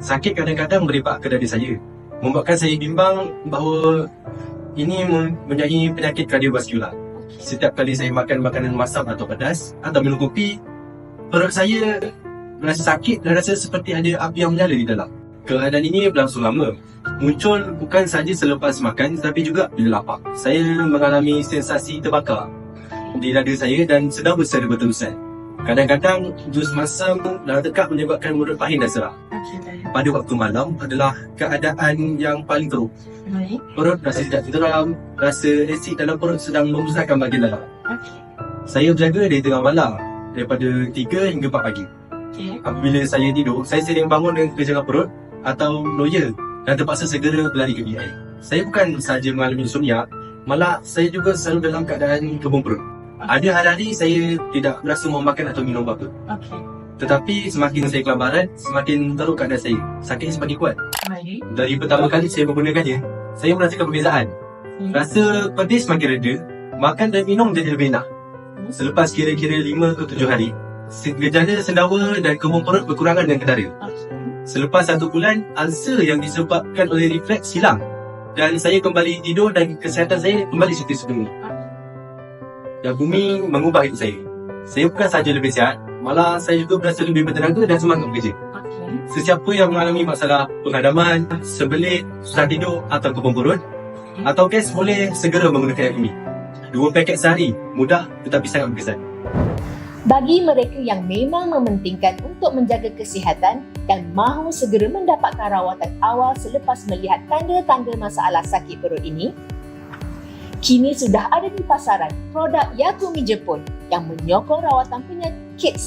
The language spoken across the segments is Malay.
sakit kadang-kadang merebak ke dada saya. Membuatkan saya bimbang bahawa ini menjadi penyakit kardiovaskular. Setiap kali saya makan makanan masam atau pedas atau minum kopi, perut saya rasa sakit dan rasa seperti ada api yang menyala di dalam. Keadaan ini berlangsung lama. Muncul bukan sahaja selepas makan tetapi juga bila lapar. Saya mengalami sensasi terbakar di dada saya dan sedang bersara berterusan. Kadang-kadang jus masam dan tekak menyebabkan mulut pahing dan serak. Pada waktu malam adalah keadaan yang paling teruk. Baik. Perut rasa tidak tenteram, rasa asid dalam perut sedang memusnahkan bahagian dalam. Saya berjaga dari tengah malam daripada 3 hingga 4 pagi. Okey. Apabila saya tidur, saya sering bangun dengan kekejangan perut atau loya dan terpaksa segera berlari ke bilik air. Saya bukan sahaja mengalami insomnia, malah saya juga selalu dalam keadaan kebun perut. Ada hari-hari saya tidak berasa mau makan atau minum apa. Okey. Tetapi semakin saya kelabaran, semakin teruk keadaan saya. Sakitnya semakin kuat. Baik. Dari pertama kali saya menggunakannya, saya merasakan perbezaan. Rasa pedih semakin reda, makan dan minum jadi lebih enak. Selepas kira-kira 5 ke 7 hari, gejala sendawa dan kebun perut berkurangan dan kedara. Selepas satu bulan, ulcer yang disebabkan oleh refleks hilang. Dan saya kembali tidur dan kesihatan saya kembali seperti semula. Dan bumi mengubah hidup saya. Saya bukan sahaja lebih sihat, malah saya juga berasa lebih bertenaga dan semangat bekerja. Okey. Sesiapa yang mengalami masalah penghadaman, sebelit, susah tidur atau kebun perut, atau gas boleh segera menggunakan air ini. Dua paket sehari, mudah tetapi sangat berkesan. Bagi mereka yang memang mementingkan untuk menjaga kesihatan dan mahu segera mendapatkan rawatan awal selepas melihat tanda-tanda masalah sakit perut ini, kini sudah ada di pasaran produk Yakumi Jepun yang menyokong rawatan penyakit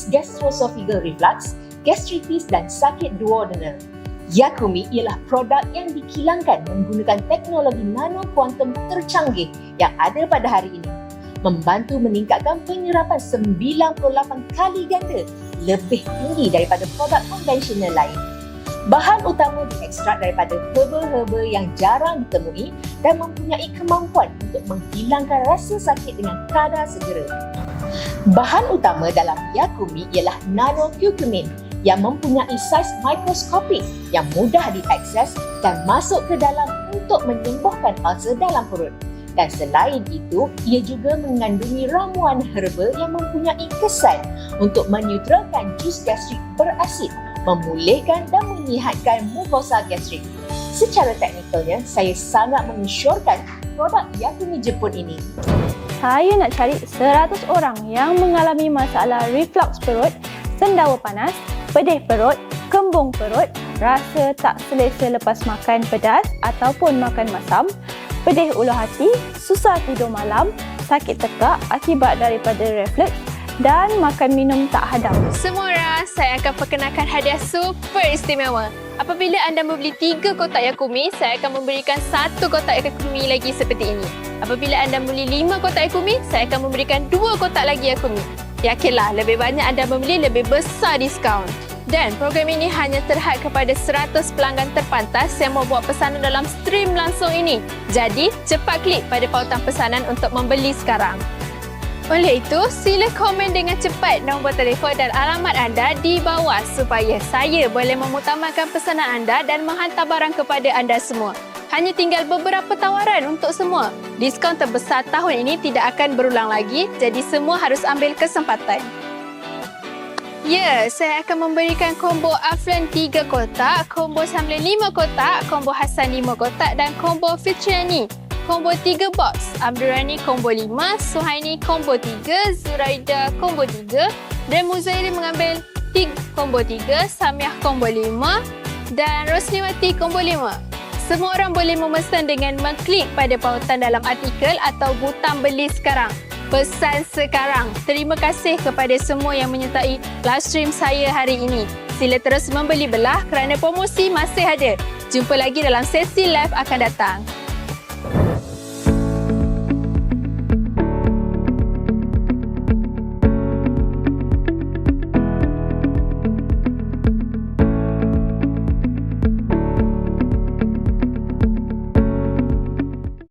gastroesophageal reflux, gastritis dan sakit duodenal. Yakumi ialah produk yang dikilangkan menggunakan teknologi nano kuantum tercanggih yang ada pada hari ini membantu meningkatkan penyerapan 98 kali ganda lebih tinggi daripada produk konvensional lain. Bahan utama diekstrak daripada herba-herba yang jarang ditemui dan mempunyai kemampuan untuk menghilangkan rasa sakit dengan kadar segera. Bahan utama dalam Yakumi ialah nano curcumin yang mempunyai saiz mikroskopik yang mudah diakses dan masuk ke dalam untuk menyembuhkan ulcer dalam perut. Dan selain itu, ia juga mengandungi ramuan herba yang mempunyai kesan untuk menetralkan jus gastrik berasid, memulihkan dan menyihatkan mukosa gastrik. Secara teknikalnya, saya sangat mengesyorkan produk Yakumi Jepun ini. Saya nak cari 100 orang yang mengalami masalah reflux perut, sendawa panas, pedih perut, kembung perut, rasa tak selesa lepas makan pedas ataupun makan masam, pedih ulu hati, susah tidur malam, sakit tekak akibat daripada reflux dan makan minum tak hadam. Semua saya akan perkenalkan hadiah super istimewa. Apabila anda membeli 3 kotak Yakumi, saya akan memberikan satu kotak Yakumi lagi seperti ini. Apabila anda membeli 5 kotak Yakumi, saya akan memberikan 2 kotak lagi Yakumi. Yakinlah, lebih banyak anda membeli, lebih besar diskaun. Dan program ini hanya terhad kepada 100 pelanggan terpantas yang membuat pesanan dalam stream langsung ini. Jadi, cepat klik pada pautan pesanan untuk membeli sekarang. Oleh itu, sila komen dengan cepat nombor telefon dan alamat anda di bawah supaya saya boleh memutamakan pesanan anda dan menghantar barang kepada anda semua. Hanya tinggal beberapa tawaran untuk semua. Diskaun terbesar tahun ini tidak akan berulang lagi, jadi semua harus ambil kesempatan. Ya, saya akan memberikan combo Aflan 3 kotak, combo Samlin 5 kotak, combo Hasan 5 kotak dan combo Fitriani combo 3 box. Abdurrani combo 5, Suhaini combo 3, Zuraida combo 3 dan Muzairi mengambil 3 combo 3, Samiah combo 5 dan Rosniwati combo 5. Semua orang boleh memesan dengan mengklik pada pautan dalam artikel atau butang beli sekarang. Pesan sekarang. Terima kasih kepada semua yang menyertai live stream saya hari ini. Sila terus membeli belah kerana promosi masih ada. Jumpa lagi dalam sesi live akan datang.